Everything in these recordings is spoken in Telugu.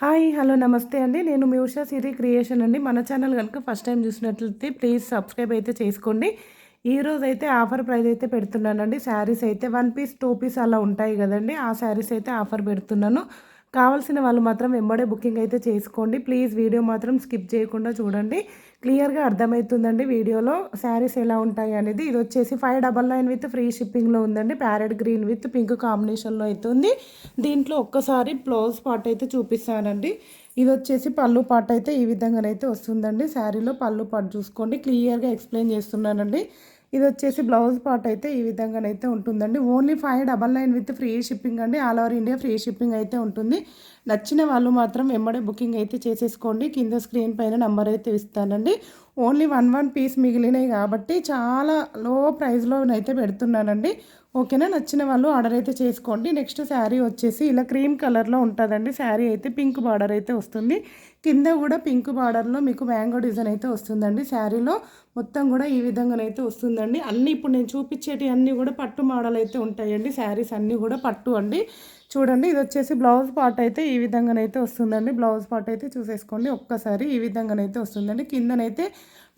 హాయ్ హలో నమస్తే అండి. నేను మీ ఉషా సిరి క్రియేషన్ అండి. మన ఛానల్ కనుక ఫస్ట్ టైం చూసినట్లయితే ప్లీజ్ సబ్స్క్రైబ్ అయితే చేసుకోండి. ఈ రోజు అయితే ఆఫర్ ప్రైస్ అయితే పెడుతున్నానండి. శారీస్ అయితే వన్ పీస్ టూ పీస్ అలా ఉంటాయి కదండి. ఆ శారీస్ అయితే ఆఫర్ పెడుతున్నాను. కావాల్సిన వాళ్ళు మాత్రం వెంబడే బుకింగ్ అయితే చేసుకోండి. ప్లీజ్ వీడియో మాత్రం స్కిప్ చేయకుండా చూడండి. క్లియర్గా అర్థమవుతుందండి వీడియోలో. శారీస్ ఎలా ఉంటాయి అనేది. ఇది వచ్చేసి five double nine with free షిప్పింగ్లో ఉందండి. ప్యారెట్ గ్రీన్ విత్ పింక్ కాంబినేషన్లో అయితే ఉంది దీంట్లో ఒక్కసారి బ్లౌజ్ పార్ట్ అయితే చూపిస్తానండి. ఇది వచ్చేసి పళ్ళు పార్ట్ అయితే ఈ విధంగానైతే వస్తుందండి. శారీలో పళ్ళు పార్ట్ చూసుకోండి. క్లియర్గా ఎక్స్ప్లెయిన్ చేస్తున్నానండి. ఇది వచ్చేసి బ్లౌజ్ పార్ట్ అయితే ఈ విధంగానైతే ఉంటుందండి. Only five double nine with free shipping అండి. All over India free shipping అయితే ఉంటుంది. నచ్చిన వాళ్ళు మాత్రం వెంబడే బుకింగ్ అయితే చేసేసుకోండి. కింద స్క్రీన్ పైన నెంబర్ అయితే ఇస్తానండి. ఓన్లీ వన్ వన్ పీస్ మిగిలినాయి కాబట్టి చాలా లో ప్రైస్లో అయితే పెడుతున్నానండి. ఓకేనా? నచ్చిన వాళ్ళు ఆర్డర్ అయితే చేసుకోండి. నెక్స్ట్ శారీ వచ్చేసి ఇలా క్రీమ్ కలర్లో ఉంటుందండి. శారీ అయితే పింక్ బార్డర్ అయితే వస్తుంది. కింద కూడా పింక్ బార్డర్లో మీకు మ్యాంగో డిజైన్ అయితే వస్తుందండి. శారీలో మొత్తం కూడా ఈ విధంగానైతే వస్తుందండి. అన్నీ ఇప్పుడు నేను చూపించేటి అన్నీ కూడా పట్టు మోడల్ అయితే ఉంటాయండి. శారీస్ అన్నీ కూడా పట్టు అండి. చూడండి ఇది వచ్చేసి బ్లౌజ్ పార్ట్ అయితే ఈ విధంగానైతే వస్తుందండి. బ్లౌజ్ పార్ట్ అయితే చూసేసుకోండి ఒక్కసారి ఈ విధంగానైతే వస్తుందండి. కిందనైతే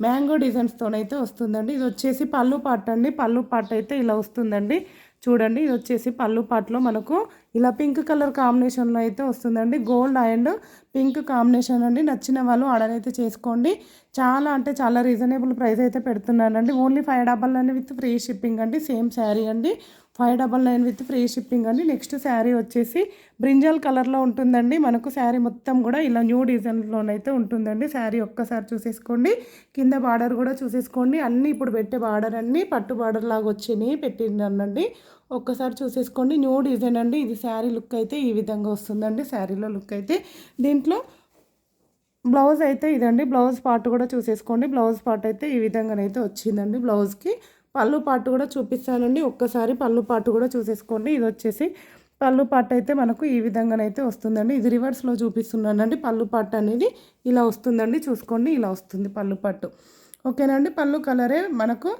మ్యాంగో డిజైన్స్తోనైతే వస్తుందండి. ఇది వచ్చేసి పళ్ళు పార్ట్ అండి. పళ్ళు పార్ట్ అయితే ఇలా వస్తుందండి. చూడండి ఇది వచ్చేసి పళ్ళు పాటలో మనకు ఇలా పింక్ కలర్ కాంబినేషన్లో అయితే వస్తుందండి. గోల్డ్ అండ్ పింక్ కాంబినేషన్ అండి. నచ్చిన వాళ్ళు ఆర్డర్ అయితే చేసుకోండి. చాలా అంటే చాలా రీజనబుల్ ప్రైస్ అయితే పెడుతున్నానండి. ఓన్లీ ఫైవ్ డబల్ అండి విత్ ఫ్రీ షిప్పింగ్ అండి. సేమ్ శారీ అండి. Five double nine with free shipping అండి. నెక్స్ట్ శారీ వచ్చేసి బ్రింజల్ కలర్లో ఉంటుందండి. మనకు శారీ మొత్తం కూడా ఇలా న్యూ డిజైన్లోనైతే ఉంటుందండి. శారీ ఒక్కసారి చూసేసుకోండి. కింద బార్డర్ కూడా చూసేసుకోండి. అన్నీ ఇప్పుడు పెట్టే బార్డర్ అన్నీ పట్టు బార్డర్ లాగా వచ్చినాయి పెట్టిందండి ఒక్కసారి చూసేసుకోండి. న్యూ డిజైన్ అండి. ఇది శారీ లుక్ అయితే ఈ విధంగా వస్తుందండి. శారీలో లుక్ అయితే దీంట్లో బ్లౌజ్ అయితే ఇదండి. బ్లౌజ్ పార్ట్ కూడా చూసేసుకోండి. బ్లౌజ్ పార్ట్ అయితే ఈ విధంగానైతే వచ్చిందండి. బ్లౌజ్కి పళ్ళు పాటు కూడా చూపిస్తానండి. ఒక్కసారి పళ్ళు పాటు కూడా చూసేసుకోండి. ఇది వచ్చేసి పళ్ళు పాట అయితే మనకు ఈ విధంగానైతే వస్తుందండి. ఇది రివర్స్లో చూపిస్తున్నానండి. పళ్ళు పాట అనేది ఇలా వస్తుందండి. చూసుకోండి. ఇలా వస్తుంది పళ్ళు పట్టు ఓకేనండి పళ్ళు కలరే మనకు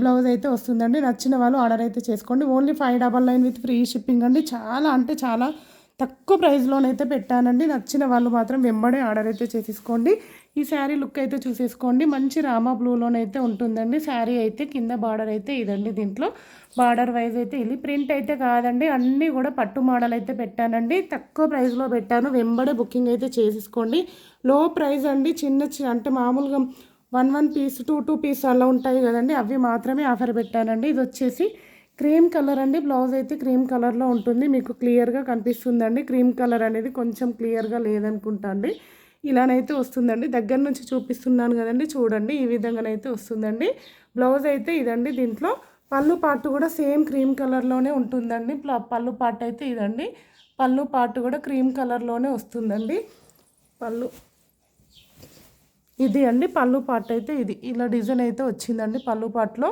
బ్లౌజ్ అయితే వస్తుందండి. నచ్చిన వాళ్ళు ఆర్డర్ అయితే చేసుకోండి. Only five double nine with free shipping అండి. చాలా అంటే చాలా తక్కువ ప్రైస్లోనైతే పెట్టానండి. నచ్చిన వాళ్ళు మాత్రం వెంబడే ఆర్డర్ అయితే చేసేసుకోండి. ఈ శారీ లుక్ అయితే చూసేసుకోండి. మంచి రామా బ్లూలోనైతే ఉంటుందండి. శారీ అయితే కింద బార్డర్ అయితే ఇదండి దీంట్లో. బార్డర్ వైజ్ అయితే ఇది. ప్రింట్ అయితే కాదండి. అన్నీ కూడా పట్టు మోడల్ అయితే పెట్టానండి. తక్కువ ప్రైస్లో పెట్టాను. వెంబడే బుకింగ్ అయితే చేసేసుకోండి. లో ప్రైస్ అండి. చిన్న అంటే మామూలుగా one one piece two two piece అలా ఉంటాయి కదండి. అవి మాత్రమే ఆఫర్ పెట్టానండి. ఇది వచ్చేసి క్రీమ్ కలర్ అండి బ్లౌజ్ అయితే క్రీమ్ కలర్లో ఉంటుంది. మీకు క్లియర్గా కనిపిస్తుందండి. క్రీమ్ కలర్ అనేది కొంచెం క్లియర్గా లేదనుకుంటా అండి. ఇలానైతే వస్తుందండి. దగ్గర నుంచి చూపిస్తున్నాను కదండి. చూడండి ఈ విధంగానైతే వస్తుందండి. బ్లౌజ్ అయితే ఇదండి దీంట్లో. పళ్ళు పాటు కూడా సేమ్ క్రీమ్ కలర్లోనే ఉంటుందండి. పళ్ళు పాటు అయితే ఇదండి. పళ్ళు పాటు కూడా క్రీమ్ కలర్లోనే వస్తుందండి. పళ్ళు ఇది అండి పళ్ళు పార్ట్ అయితే ఇది. ఇలా డిజైన్ అయితే వచ్చిందండి పళ్ళు పార్ట్లో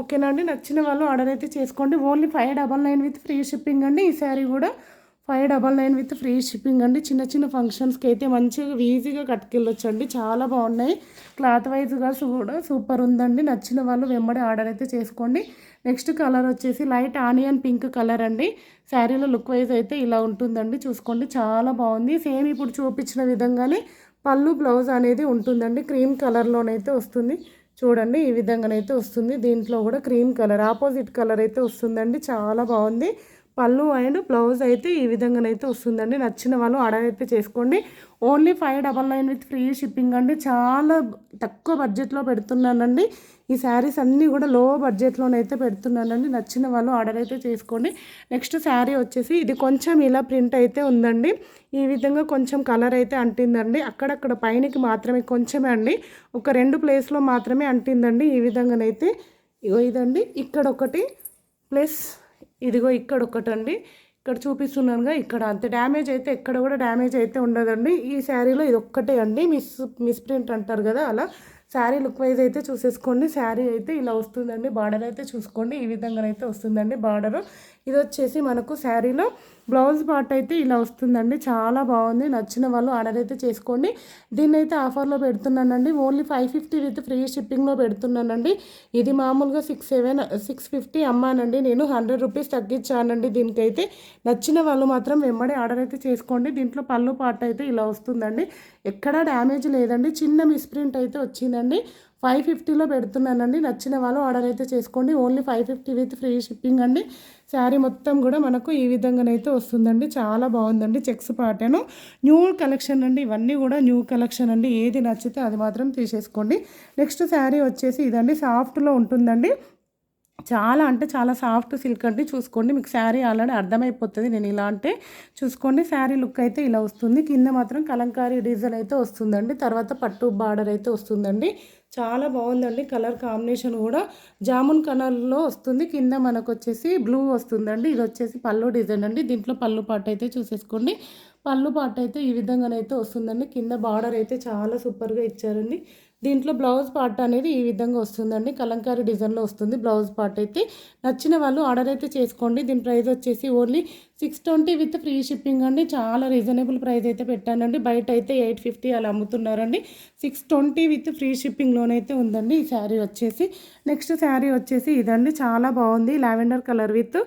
ఓకేనండి నచ్చిన వాళ్ళు ఆర్డర్ అయితే చేసుకోండి. Only five double nine with free shipping అండి. ఈ శారీ కూడా five double nine with free shipping అండి. చిన్న చిన్న ఫంక్షన్స్కి అయితే మంచిగా ఈజీగా కట్టుకెళ్ళొచ్చండి. చాలా బాగున్నాయి. క్లాత్ వైజ్గా కూడా సూపర్ ఉందండి. నచ్చిన వాళ్ళు వెంబడి ఆర్డర్ అయితే చేసుకోండి. నెక్స్ట్ కలర్ వచ్చేసి లైట్ ఆనియన్ పింక్ కలర్ అండి. శారీలో లుక్ వైజ్ అయితే ఇలా ఉంటుందండి. చూసుకోండి. చాలా బాగుంది. సేమ్ ఇప్పుడు చూపించిన విధంగానే పళ్ళు బ్లౌజ్ అనేది ఉంటుందండి. క్రీమ్ కలర్లోనైతే వస్తుంది. చూడండి ఈ విధంగానైతే వస్తుంది. దీంట్లో కూడా క్రీమ్ కలర్ ఆపోజిట్ కలర్ అయితే వస్తుందండి. చాలా బాగుంది. పళ్ళు అండ్ బ్లౌజ్ అయితే ఈ విధంగానైతే వస్తుందండి. నచ్చిన వాళ్ళు ఆర్డర్ అయితే చేసుకోండి. Only five double nine with free shipping అండి. చాలా తక్కువ బడ్జెట్లో పెడుతున్నానండి. ఈ శారీస్ అన్నీ కూడా లో బడ్జెట్లోనైతే పెడుతున్నానండి. నచ్చిన వాళ్ళు ఆర్డర్ అయితే చేసుకోండి. నెక్స్ట్ శారీ వచ్చేసి ఇది కొంచెం ఇలా ప్రింట్ అయితే ఉందండి. ఈ విధంగా కొంచెం కలర్ అయితే అంటిందండి. అక్కడక్కడ పైనకి మాత్రమే కొంచెమే అండి. ఒక రెండు ప్లేస్లో మాత్రమే అంటిందండి. ఈ విధంగానైతే ఇగో ఇదండి. ఇక్కడ ఒకటి ప్లస్ ఇదిగో ఇక్కడ ఒకటండి ఇక్కడ చూపిస్తున్నానుగా ఇక్కడ అంత. డ్యామేజ్ అయితే ఎక్కడ కూడా డ్యామేజ్ అయితే ఉండదండి. ఈ శారీలో ఇది ఒక్కటే అండి. మిస్ మిస్ ప్రింట్ అంటారు కదా అలా. శారీ లుక్ వైజ్ అయితే చూసేసుకోండి. శారీ అయితే ఇలా వస్తుందండి. బార్డర్ అయితే చూసుకోండి. ఈ విధంగా అయితే వస్తుందండి బార్డర్. ఇది వచ్చేసి మనకు శారీలో బ్లౌజ్ పార్ట్ అయితే ఇలా వస్తుందండి. చాలా బాగుంది. నచ్చిన వాళ్ళు ఆర్డర్ అయితే చేసుకోండి. దీన్ని అయితే ఆఫర్లో పెడుతున్నానండి. Only five fifty with free షిప్పింగ్లో పెడుతున్నానండి. ఇది మామూలుగా సిక్స్ సెవెన్ సిక్స్ ఫిఫ్టీ అమ్మానండి. నేను హండ్రెడ్ రూపీస్ తగ్గించానండి దీనికైతే. నచ్చిన వాళ్ళు మాత్రం వెంబడి ఆర్డర్ అయితే చేసుకోండి. దీంట్లో పళ్ళు పార్ట్ అయితే ఇలా వస్తుందండి. ఎక్కడా డ్యామేజ్ లేదండి. చిన్న మిస్ప్రింట్ అయితే వచ్చిందండి. ఫైవ్ ఫిఫ్టీలో పెడుతున్నానండి. నచ్చిన వాళ్ళు ఆర్డర్ అయితే చేసుకోండి. Only five fifty with free shipping అండి. శారీ మొత్తం కూడా మనకు ఈ విధంగానైతే వస్తుందండి. చాలా బాగుందండి చెక్స్ పాటను న్యూ కలెక్షన్ అండి. ఇవన్నీ కూడా న్యూ కలెక్షన్ అండి. ఏది నచ్చితే అది మాత్రం తీసేసుకోండి. నెక్స్ట్ శారీ వచ్చేసి ఇదండి. సాఫ్ట్లో ఉంటుందండి. చాలా అంటే చాలా సాఫ్ట్ సిల్క్ అండి. చూసుకోండి. మీకు శారీ ఆల్రెడీ అర్థమైపోతుంది. నేను ఇలా అంటే చూసుకోండి. శారీ లుక్ అయితే ఇలా వస్తుంది. కింద మాత్రం కలంకారీ డిజైన్ అయితే వస్తుందండి. తర్వాత పట్టు బార్డర్ అయితే వస్తుందండి. చాలా బాగుందండి కలర్ కాంబినేషన్ కూడా. జామున్ కలర్లో వస్తుంది. కింద మనకు వచ్చేసి బ్లూ వస్తుందండి. ఇది వచ్చేసి పళ్ళు డిజైన్ అండి. దీంట్లో పళ్ళు పాట అయితే చూసేసుకోండి. పళ్ళు పాట అయితే ఈ విధంగానైతే వస్తుందండి. కింద బార్డర్ అయితే చాలా సూపర్గా ఇచ్చారండి. దీంట్లో బ్లౌజ్ పార్ట్ అనేది ఈ విధంగా వస్తుందండి. కలంకారీ డిజైన్లో వస్తుంది. బ్లౌజ్ పార్ట్ అయితే నచ్చిన వాళ్ళు ఆర్డర్ అయితే చేసుకోండి. దీని ప్రైస్ వచ్చేసి only six twenty with free shipping అండి. చాలా రీజనబుల్ ప్రైస్ అయితే పెట్టానండి. బయట అయితే ఎయిట్ ఫిఫ్టీ అలా అమ్ముతున్నారండి. సిక్స్ ట్వంటీ విత్ ఫ్రీ షిప్పింగ్లోనైతే ఉందండి. ఈ శారీ వచ్చేసి నెక్స్ట్ శారీ వచ్చేసి ఇదండి. చాలా బాగుంది. లావెండర్ కలర్ విత్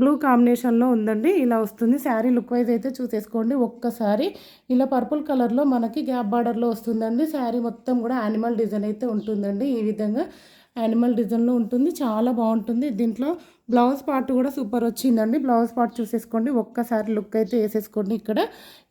బ్లూ కాంబినేషన్లో ఉందండి. ఇలా వస్తుంది. శారీ లుక్ వైజ్ అయితే చూసేసుకోండి. ఒక్కసారి ఇలా పర్పుల్ కలర్లో మనకి గ్యాప్ బార్డర్లో వస్తుందండి. శారీ మొత్తం కూడా యానిమల్ డిజైన్ అయితే ఉంటుందండి. ఈ విధంగా యానిమల్ డిజైన్లో ఉంటుంది. చాలా బాగుంటుంది. దీంట్లో బ్లౌజ్ పార్ట్ కూడా సూపర్ వచ్చిందండి. బ్లౌజ్ పార్ట్ చూసేసుకోండి. ఒక్కసారి లుక్ అయితే వేసేసుకోండి ఇక్కడ.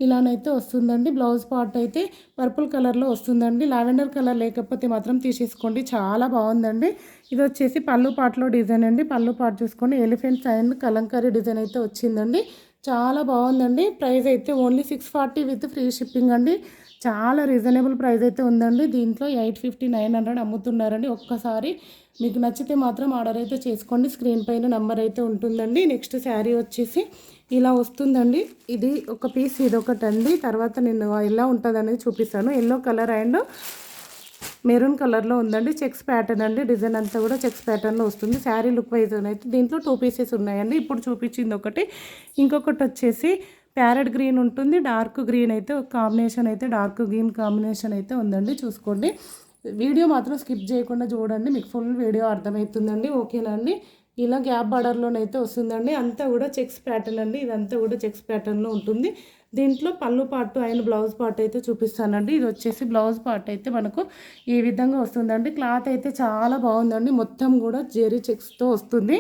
ఇలానైతే వస్తుందండి. బ్లౌజ్ పార్ట్ అయితే పర్పుల్ కలర్లో వస్తుందండి. లావెండర్ కలర్ లేకపోతే మాత్రం తీసేసుకోండి. చాలా బాగుందండి. ఇది వచ్చేసి పళ్ళు పాటలో డిజైన్ అండి. పళ్ళు పాట చూసుకోండి. ఎలిఫెంట్స్ అండ్ కలంకారీ డిజైన్ అయితే వచ్చిందండి. చాలా బాగుందండి. ప్రైస్ అయితే only six forty with free shipping అండి. చాలా రీజనబుల్ ప్రైస్ అయితే ఉందండి. దీంట్లో ఎయిట్ ఫిఫ్టీ నైన్ హండ్రెడ్ అమ్ముతున్నారండి. ఒక్కసారి మీకు నచ్చితే మాత్రం ఆర్డర్ అయితే చేసుకోండి. స్క్రీన్ పైన నెంబర్ అయితే ఉంటుందండి. నెక్స్ట్ శారీ వచ్చేసి ఇలా వస్తుందండి. ఇది ఒక పీస్ ఇది ఒకటి అండి. తర్వాత నేను ఎలా ఉంటుంది అనేది చూపిస్తాను. ఎల్లో కలర్ అండ్ మెరూన్ కలర్లో ఉందండి. చెక్స్ ప్యాటర్న్ అండి. డిజైన్ అంతా కూడా చెక్స్ ప్యాటర్న్లో వస్తుంది. శారీ లుక్ వైజ్ అయితే దీంట్లో టూ పీసెస్ ఉన్నాయండి. ఇప్పుడు చూపించింది ఒకటి. ఇంకొకటి వచ్చేసి ప్యారెట్ గ్రీన్ ఉంటుంది డార్క్ గ్రీన్ అయితే ఒక కాంబినేషన్ అయితే డార్క్ గ్రీన్ కాంబినేషన్ అయితే ఉందండి చూసుకోండి. వీడియో మాత్రం స్కిప్ చేయకుండా చూడండి మీకు ఫుల్ వీడియో అర్థమవుతుందండి ఓకేనా అండి? ఇలా గ్యాప్ బార్డర్లోనైతే వస్తుందండి అంతా కూడా చెక్స్ ప్యాటర్న్ అండి ఇదంతా కూడా చెక్స్ ప్యాటర్న్లో ఉంటుంది. దీంట్లో పళ్ళు పార్ట్ అయిన బ్లౌజ్ పార్ట్ అయితే చూపిస్తానండి. ఇది వచ్చేసి బ్లౌజ్ పార్ట్ అయితే మనకు ఈ విధంగా వస్తుందండి. క్లాత్ అయితే చాలా బాగుందండి. మొత్తం కూడా జెరీ చెక్స్తో వస్తుంది.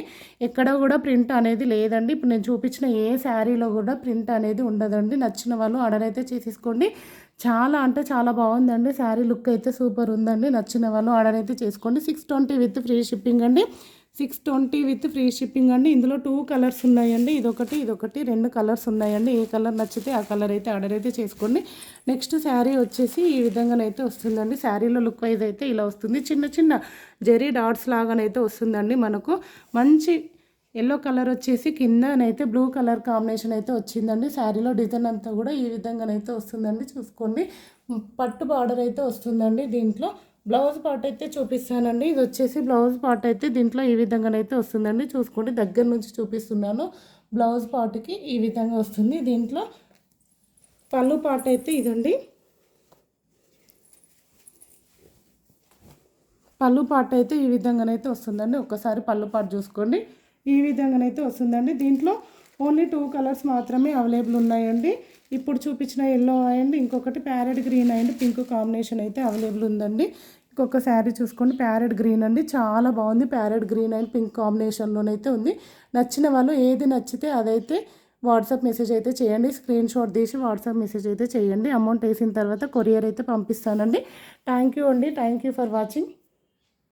ఎక్కడ కూడా ప్రింట్ అనేది లేదండి. ఇప్పుడు నేను చూపించిన ఏ శారీలో కూడా ప్రింట్ అనేది ఉండదండి. నచ్చిన వాళ్ళు ఆర్డర్ అయితే చేసేసుకోండి. చాలా అంటే చాలా బాగుందండి. శారీ లుక్ అయితే సూపర్ ఉందండి. నచ్చిన వాళ్ళు ఆర్డర్ అయితే చేసుకోండి. Six twenty with free shipping అండి. Six twenty with free shipping అండి. ఇందులో టూ కలర్స్ ఉన్నాయండి. ఇదొకటి ఇదొకటి రెండు కలర్స్ ఉన్నాయండి. ఏ కలర్ నచ్చితే ఆ కలర్ అయితే ఆర్డర్ అయితే చేసుకోండి. నెక్స్ట్ శారీ వచ్చేసి ఈ విధంగానైతే వస్తుందండి. శారీలో లుక్ వైజ్ అయితే ఇలా వస్తుంది. చిన్న చిన్న జెరీ డాట్స్ లాగానైతే వస్తుందండి మనకు. మంచి ఎల్లో కలర్ వచ్చేసి కిందనైతే బ్లూ కలర్ కాంబినేషన్ అయితే వచ్చిందండి. శారీలో డిజైన్ అంతా కూడా ఈ విధంగానైతే వస్తుందండి. చూసుకోండి. పట్టు బార్డర్ అయితే వస్తుందండి దీంట్లో. బ్లౌజ్ పార్ట్ అయితే చూపిస్తానండి. ఇది వచ్చేసి బ్లౌజ్ పార్ట్ అయితే దీంట్లో ఈ విధంగానైతే వస్తుందండి. చూసుకోండి దగ్గర నుంచి చూపిస్తున్నాను. బ్లౌజ్ పార్ట్కి ఈ విధంగా వస్తుంది. దీంట్లో పళ్ళు పార్ట్ అయితే ఇదండి. పళ్ళు పార్ట్ అయితే ఈ విధంగానైతే వస్తుందండి. ఒక్కసారి పళ్ళు పార్ట్ చూసుకోండి. ఈ విధంగానైతే వస్తుందండి. దీంట్లో ఓన్లీ టూ కలర్స్ మాత్రమే అవైలబుల్ ఉన్నాయండి. ఇప్పుడు చూపించిన ఎల్లో అండ్ ఇంకొకటి parrot green and pink combination అయితే అవైలబుల్ ఉందండి. ఇంకొక శారీ చూసుకోండి ప్యారెట్ గ్రీన్ అండి. చాలా బాగుంది. ప్యారెట్ గ్రీన్ అండ్ పింక్ కాంబినేషన్లోనైతే ఉంది. నచ్చిన వాళ్ళు ఏది నచ్చితే అదైతే వాట్సాప్ మెసేజ్ అయితే చేయండి. స్క్రీన్ షాట్ తీసి వాట్సాప్ మెసేజ్ అయితే చేయండి. అమౌంట్ వేసిన తర్వాత కొరియర్ అయితే పంపిస్తానండి. థ్యాంక్ యూ అండి. Thank you for watching